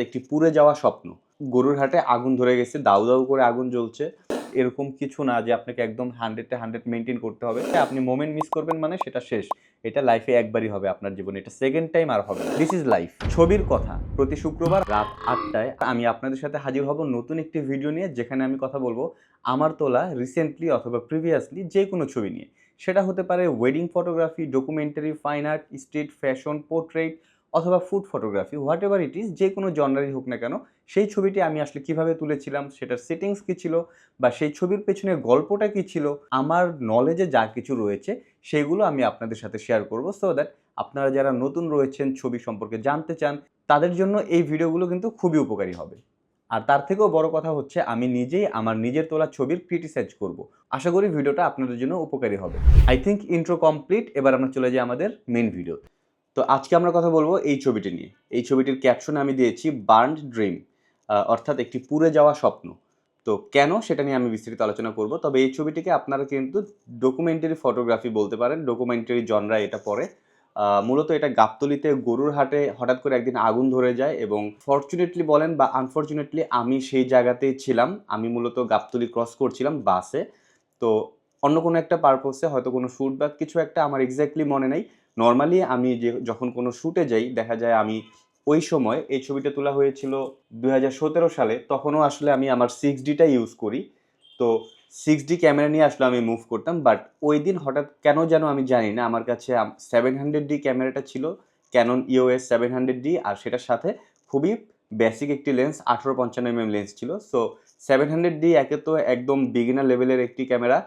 একটি পুড়ে যাওয়া স্বপ্ন। গরুর হাটে আগুন ধরে গেছে, দাউ দাউ করে আগুন জ্বলছে। এরকম কিছু না যে আপনাকে একদম হান্ড্রেডে হান্ড্রেড মেনটেন করতে হবে। আপনি মোমেন্ট মিস করবেন মানে সেটা শেষ। এটা লাইফে একবারই হবে আপনার জীবনে, এটা সেকেন্ড টাইম আর হবে দিস ইজ লাইফ ছবির কথা, প্রতি শুক্রবার রাত আটটায় আমি আপনাদের সাথে হাজির হব নতুন একটি ভিডিও নিয়ে, যেখানে আমি কথা বলব আমার তোলা রিসেন্টলি অথবা প্রিভিয়াসলি যে কোনো ছবি নিয়ে। সেটা হতে পারে wedding photography documentary fine art street fashion portrait অথবা food photography whatever it is যে কোনো জনারই হোক না কেন, সেই ছবিটি আমি আসলে কীভাবে তুলেছিলাম, সেটার সেটিংস কী ছিল, বা সেই ছবির পেছনে গল্পটা কী ছিল, আমার নলেজে যা কিছু রয়েছে, সেগুলো আমি আপনাদের সাথে শেয়ার করব সো দ্যাট আপনারা যারা নতুন রয়েছেন, ছবি সম্পর্কে জানতে চান, তাদের জন্য এই ভিডিওগুলো কিন্তু খুবই উপকারী হবে। আর তার থেকেও বড় কথা হচ্ছে, আমি নিজেই আমার নিজের তোলা ছবির ক্রিটিসাইজ করব। আশা করি ভিডিওটা আপনাদের জন্য উপকারী হবে। আই থিঙ্ক ইন্ট্রো কমপ্লিট এবার আমরা চলে যাই আমাদের মেন ভিডিও তো আজকে আমরা কথা বলব এই ছবিটি নিয়ে। এই ছবিটির ক্যাপশনে আমি দিয়েছি বার্নড ড্রিম অর্থাৎ একটি পুড়ে যাওয়া স্বপ্ন। তো কেন সেটা নিয়ে আমি বিস্তারিত আলোচনা করব তবে এই ছবিটিকে আপনারা কিন্তু ডকুমেন্টারি ফটোগ্রাফি বলতে পারেন ডকুমেন্টারি জনরা এটা আহ, মূলত এটা গাবতলিতে গরুর হাটে হঠাৎ করে একদিন আগুন ধরে যায় এবং ফর্চুনেটলি বলেন বা আনফর্চুনেটলি আমি সেই জায়গাতেই ছিলাম। আমি মূলত গাবতলি ক্রস করছিলাম বাসে তো অন্য কোনো একটা পারপোসে হয়তো কোনো শ্যুট বা কিছু একটা আমার এক্স্যাক্টলি মনে নেই। নর্মালি আমি যে, যখন কোনো শ্যুটে যাই, দেখা যায় আমি ওই সময় এই ছবিটা তোলা হয়েছিল দু হাজার সতেরো সালে, তখনও আসলে আমি আমার সিক্স ডিটা ইউজ করি। তো সিক্স ডি ক্যামেরা নিয়ে আসলে আমি মুভ করতাম বাট ওই দিন হঠাৎ কেন যেন আমি জানি না, আমার কাছে সেভেন হান্ড্রেড ডি ক্যামেরাটা ছিল Canon EOS seven hundred D আর সেটার সাথে খুবই বেসিক একটি লেন্স আঠেরো পঞ্চান্ন এম লেন্স ছিল। সো সেভেন হান্ড্রেড ডি একে তো একদম বিগিনার লেভেলের একটি ক্যামেরা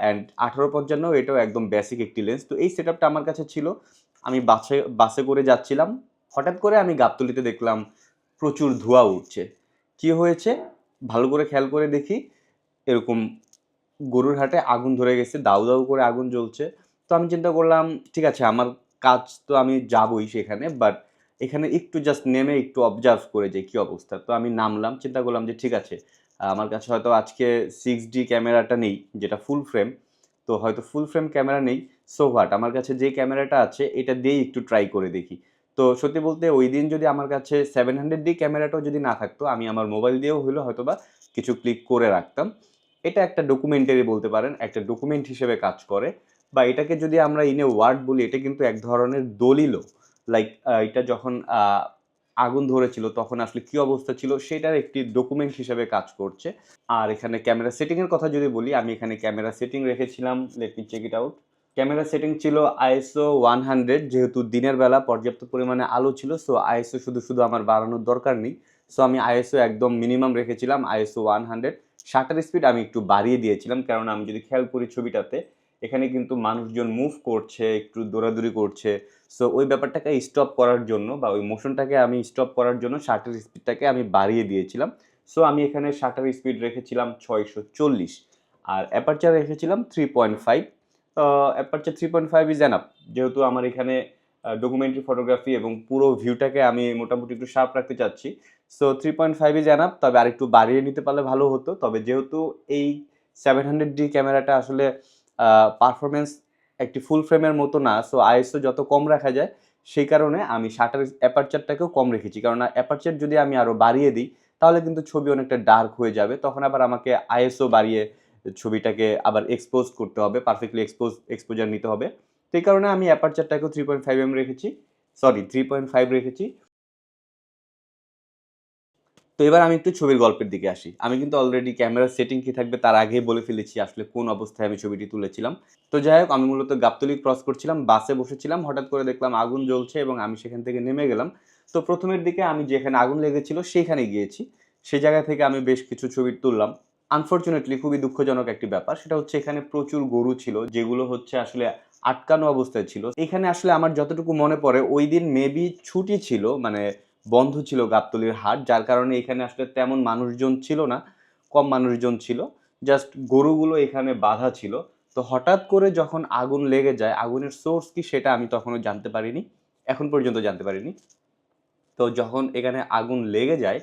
অ্যান্ড আঠারো পঞ্চান্ন এটাও একদম বেসিক একটি লেন্স তো এই সেট আমার কাছে ছিল। আমি বাসে বাসে করে যাচ্ছিলাম। হঠাৎ করে আমি গাবতলিতে দেখলাম প্রচুর ধোঁয়া উঠছে। কি হয়েছে? ভালো করে খেয়াল করে দেখি। এরকম গরুর হাটে আগুন ধরে গেছে, দাউ দাউ করে আগুন জ্বলছে। তো আমি চিন্তা করলাম, ঠিক আছে, আমার কাজ তো আমি যাবই সেখানে বাট এখানে একটু জাস্ট নেমে একটু অবজার্ভ করে যাই কী অবস্থা। তো আমি নামলাম, চিন্তা করলাম যে, ঠিক আছে আমার কাছে হয়তো আজকে সিক্স ডি ক্যামেরাটা নেই, যেটা ফুল ফ্রেম তো হয়তো ফুল ফ্রেম ক্যামেরা নেই সো হোয়াট আমার কাছে যে ক্যামেরাটা আছে, এটা দিয়েই একটু ট্রাই করে দেখি। তো সত্যি বলতে ওই দিন যদি আমার কাছে সেভেন হান্ড্রেড ডি ক্যামেরাটাও যদি না থাকতো, আমি আমার মোবাইল দিয়েও হলো হয়তো বা কিছু ক্লিক করে রাখতাম। এটা একটা ডকুমেন্টারি বলতে পারেন, একটা ডকুমেন্ট হিসেবে কাজ করে, বা এটাকে যদি আমরা ইনে ওয়ার্ড বলি, এটা কিন্তু এক ধরনের দলিলও। লাইক এটা যখন আগুন ধরেছিল, তখন আসলে কি অবস্থা ছিল সেটার একটি ডকুমেন্ট হিসেবে কাজ করছে। আর এখানে ক্যামেরা সেটিংয়ের কথা যদি বলি, আমি এখানে ক্যামেরা সেটিং রেখেছিলাম let me check it out camera setting ছিল আইএসও ওয়ান হান্ড্রেড যেহেতু দিনের বেলা পর্যাপ্ত পরিমাণে আলো ছিল সো আইএসও শুধু শুধু আমার বাড়ানোর দরকার নেই। সো আমি আইএসও একদম মিনিমাম রেখেছিলাম ISO one hundred shutter speed আমি একটু বাড়িয়ে দিয়েছিলাম কারণ আমি যদি খেয়াল করি ছবিটাতে এখানে কিন্তু মানুষজন মুভ করছে, একটু দৌড়াদৌড়ি করছে। সো ওই ব্যাপারটাকে স্টপ করার জন্য বা ওই মোশনটাকে আমি স্টপ করার জন্য শাটার স্পিডটাকে আমি বাড়িয়ে দিয়েছিলাম। সো আমি এখানে শাটার স্পিড রেখেছিলাম ছয়শো চল্লিশ আর অ্যাপারচার রেখেছিলাম three point five aperture three point five is enough যেহেতু আমার এখানে ডকুমেন্টারি ফটোগ্রাফি এবং পুরো ভিউটাকে আমি মোটামুটি একটু শার্প রাখতে চাচ্ছি। So three point five is enough তবে আরেকটু বাড়িয়ে নিতে পারলে ভালো হতো। তবে যেহেতু এই সেভেন হান্ড্রেড ডি ক্যামেরাটা আসলে পারফরমেন্স একটি ফুল ফ্রেমের মতো না সো আইএসও যত কম রাখা যায়, সেই কারণে আমি শাটার অ্যাপারচারটাকেও কম রেখেছি। কারণ অ্যাপারচার যদি আমি আরও বাড়িয়ে দিই, তাহলে কিন্তু ছবি অনেকটা ডার্ক হয়ে যাবে। তখন আবার আমাকে আইএসও বাড়িয়ে ছবিটাকে আবার এক্সপোজ করতে হবে পারফেক্টলি এক্সপোজ এক্সপোজার নিতে হবে। এই কারণে আমি অ্যাপারচারটাকেও থ্রি পয়েন্ট ফাইভ এম রেখেছি সরি থ্রি পয়েন্ট ফাইভ রেখেছি। তো এবার আমি একটু ছবির গল্পের দিকে আসি। আমি কিন্তু অলরেডি ক্যামেরার সেটিং কি থাকবে তার আগেই বলে ফেলেছি আসলে কোন অবস্থায় আমি ছবিটি তুলেছিলাম। তো যাই হোক, আমি মূলত গাবতলি ক্রস করছিলাম বাসে বসেছিলাম, হঠাৎ করে দেখলাম আগুন জ্বলছে এবং আমি সেখান থেকে নেমে গেলাম। তো প্রথমের দিকে আমি যেখানে আগুন লেগেছিল সেইখানে গিয়েছি। সেই জায়গা থেকে আমি বেশ কিছু ছবি তুললাম। আনফর্চুনেটলি খুবই দুঃখজনক একটি ব্যাপার, সেটা হচ্ছে এখানে প্রচুর গরু ছিল, যেগুলো হচ্ছে আসলে আটকানো অবস্থায় ছিল। এখানে আসলে আমার যতটুকু মনে পড়ে, ওই দিন মেবি ছুটি ছিল মানে বন্ধ ছিল গাবতলির হাট, যার কারণে এখানে আসলে তেমন মানুষজন ছিল না, কম মানুষজন ছিল। জাস্ট গরুগুলো এখানে বাধা ছিল। তো হঠাৎ করে যখন আগুন লেগে যায়, আগুনের সোর্স কি সেটা আমি তখনও জানতে পারিনি, এখন পর্যন্ত জানতে পারিনি। তো যখন এখানে আগুন লেগে যায়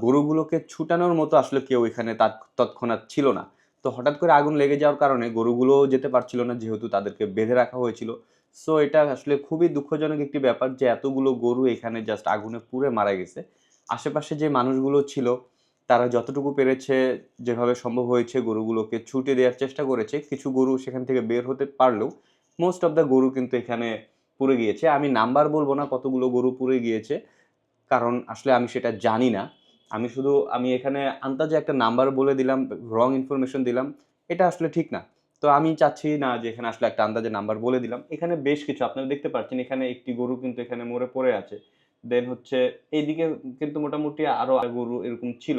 গরুগুলোকে ছুটানোর মতো আসলে কেউ এখানে তাৎ- তৎক্ষণাৎ ছিল না। তো হঠাৎ করে আগুন লেগে যাওয়ার কারণে গরুগুলোও যেতে পারছিল না, যেহেতু তাদেরকে বেঁধে রাখা হয়েছিল। সো এটা আসলে খুবই দুঃখজনক একটি ব্যাপার যে এতগুলো গরু এখানে জাস্ট আগুনে পুড়ে মারা গেছে। আশেপাশে যে মানুষগুলো ছিল, তারা যতটুকু পেরেছে, যেভাবে সম্ভব হয়েছে গরুগুলোকে ছুটে দেওয়ার চেষ্টা করেছে, কিছু গরু সেখান থেকে বের হতে পারলেও মোস্ট অফ দ্য গরু কিন্তু এখানে পুড়ে গিয়েছে। আমি নাম্বার বলব না কতগুলো গরু পুড়ে গিয়েছে, কারণ আসলে আমি সেটা জানি না। আমি শুধু, আমি এখানে আন্দাজে একটা নাম্বার বলে দিলাম রং ইনফরমেশন দিলাম, এটা আসলে ঠিক না। তো আমি চাচ্ছি না যে এখানে আসলে একটা আন্দাজে নাম্বার বলে দিলাম। এখানে বেশ কিছু, আপনারা দেখতে পাচ্ছেন এখানে একটি গরু কিন্তু এখানে মরে পড়ে আছে। দেন হচ্ছে এইদিকে কিন্তু মোটামুটি আরও গরু এরকম ছিল।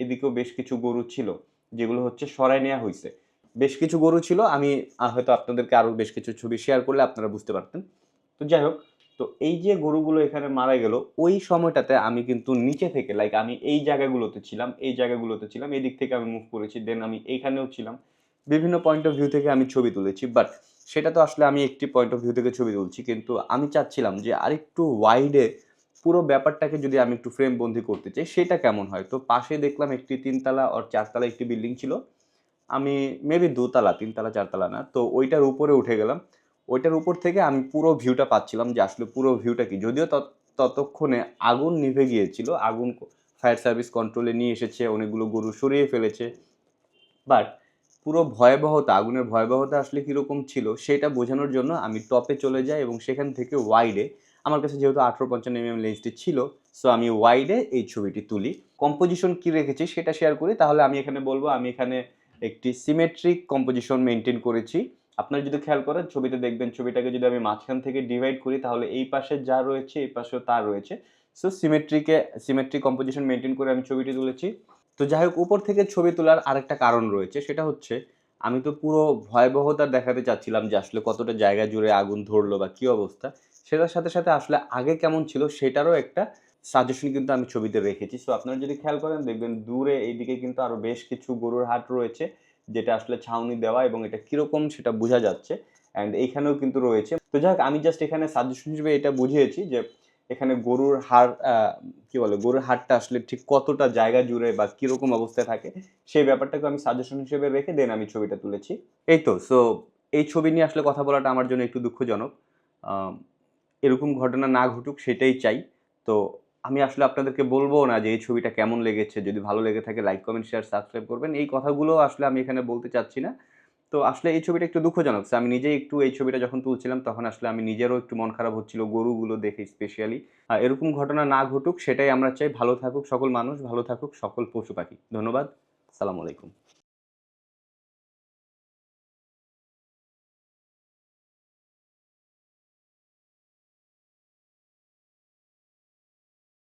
এদিকেও বেশ কিছু গরু ছিল, যেগুলো হচ্ছে সরাই নেওয়া হয়েছে বেশ কিছু গরু ছিল, আমি হয়তো আপনাদেরকে আরও বেশ কিছু ছবি শেয়ার করলে আপনারা বুঝতে পারতেন। তো যাই হোক, তো এই যে গরুগুলো এখানে মারা গেল, ওই সময়টাতে আমি কিন্তু নিচে থেকে লাইক আমি এই জায়গাগুলোতে ছিলাম, এই জায়গাগুলোতে ছিলাম এই দিক থেকে আমি মুভ করেছি দেন আমি এইখানেও ছিলাম। বিভিন্ন পয়েন্ট অফ ভিউ থেকে আমি ছবি তুলেছি বাট সেটা তো আসলে আমি একটি পয়েন্ট অফ ভিউ থেকে ছবি তুলছি, কিন্তু আমি চাচ্ছিলাম যে আরেকটু ওয়াইডে পুরো ব্যাপারটাকে যদি আমি একটু ফ্রেম বন্দি করতে চাই, সেটা কেমন হয়? তো পাশে দেখলাম একটি তিনতলা আর চারতলা একটি বিল্ডিং ছিল, আমি মেবি দোতলা, তিনতলা, চারতলা না, তো ওইটার উপরে উঠে গেলাম, ওইটার উপর থেকে আমি পুরো ভিউটা পাচ্ছিলাম যে আসলে পুরো ভিউটা কি? যদিও তত- ততক্ষণে আগুন নিভে গিয়েছিল, আগুন ফায়ার সার্ভিস কন্ট্রোলে নিয়ে এসেছে, অনেকগুলো গরু সরিয়ে ফেলেছে বাট পুরো ভয়াবহতা, আগুনের ভয়াবহতা আসলে কীরকম ছিল সেটা বোঝানোর জন্য আমি টপে চলে যাই এবং সেখান থেকে ওয়াইডে আমার কাছে যেহেতু আঠেরো পঞ্চান্ন এমএম লেন্সটি ছিল সো আমি ওয়াইডে এই ছবিটি তুলি। কম্পোজিশন কি রেখেছি সেটা শেয়ার করি, তাহলে আমি এখানে বলব, আমি এখানে একটি সিমেট্রিক কম্পোজিশন মেনটেন করেছি। আপনারা যদি খেয়াল করেন, ছবিতে দেখবেন, ছবিটাকে যদি আমি মাঝখান থেকে ডিভাইড করি, তাহলে এই পাশে যা রয়েছে, এই পাশেও তা রয়েছে। সো সিমেট্রিকে সিমেট্রিক কম্পোজিশন মেনটেন করে আমি ছবিটি তুলেছি। তো যাই হোক, উপর থেকে ছবি তোলার আরেকটা কারণ রয়েছে, সেটা হচ্ছে আমি তো পুরো ভয়াবহতা দেখাতে চাচ্ছিলাম যে আসলে কতটা জায়গা জুড়ে আগুন ধরলো বা কী অবস্থা। সেটার সাথে সাথে আসলে আগে কেমন ছিল সেটারও একটা সাজেশন কিন্তু আমি ছবিতে রেখেছি। সো আপনারা যদি খেয়াল করেন, দেখবেন দূরে এইদিকে কিন্তু আরও বেশ কিছু গরুর হাট রয়েছে, যেটা আসলে ছাউনি দেওয়া এবং এটা কীরকম সেটা বোঝা যাচ্ছে অ্যান্ড এইখানেও কিন্তু রয়েছে। তো যাই আমি জাস্ট এখানে সাজেশন হিসেবে এটা বুঝিয়েছি যে এখানে গরুর হাড় কি বলে, গরুর হাড়টা আসলে ঠিক কতটা জায়গা জুড়ে বা কীরকম অবস্থায় থাকে, সেই ব্যাপারটাকে আমি সাজেশন হিসেবে রেখে দেন আমি ছবিটা তুলেছি। এই তো সো এই ছবি নিয়ে আসলে কথা বলাটা আমার জন্য একটু দুঃখজনক। এরকম ঘটনা না ঘটুক, সেটাই চাই। তো আমি আসলে আপনাদেরকে বলব না যে এই ছবিটা কেমন লেগেছে, যদি ভালো লেগে থাকে লাইক কমেন্ট শেয়ার সাবস্ক্রাইব করবেন। এই কথাগুলো আসলে আমি এখানে বলতে চাচ্ছি না। তো আসলে এই ছবিটা একটু দুঃখজনক। আমি নিজেই একটু এই ছবিটা যখন তুলছিলাম, তখন আসলে আমি নিজেরও একটু মন খারাপ হচ্ছিল গরুগুলো দেখে স্পেশালি এরকম ঘটনা না ঘটুক, সেটাই আমরা চাই। ভালো থাকুক সকল মানুষ, ভালো থাকুক সকল পশু পাখি। ধন্যবাদ। সালাম আলাইকুম।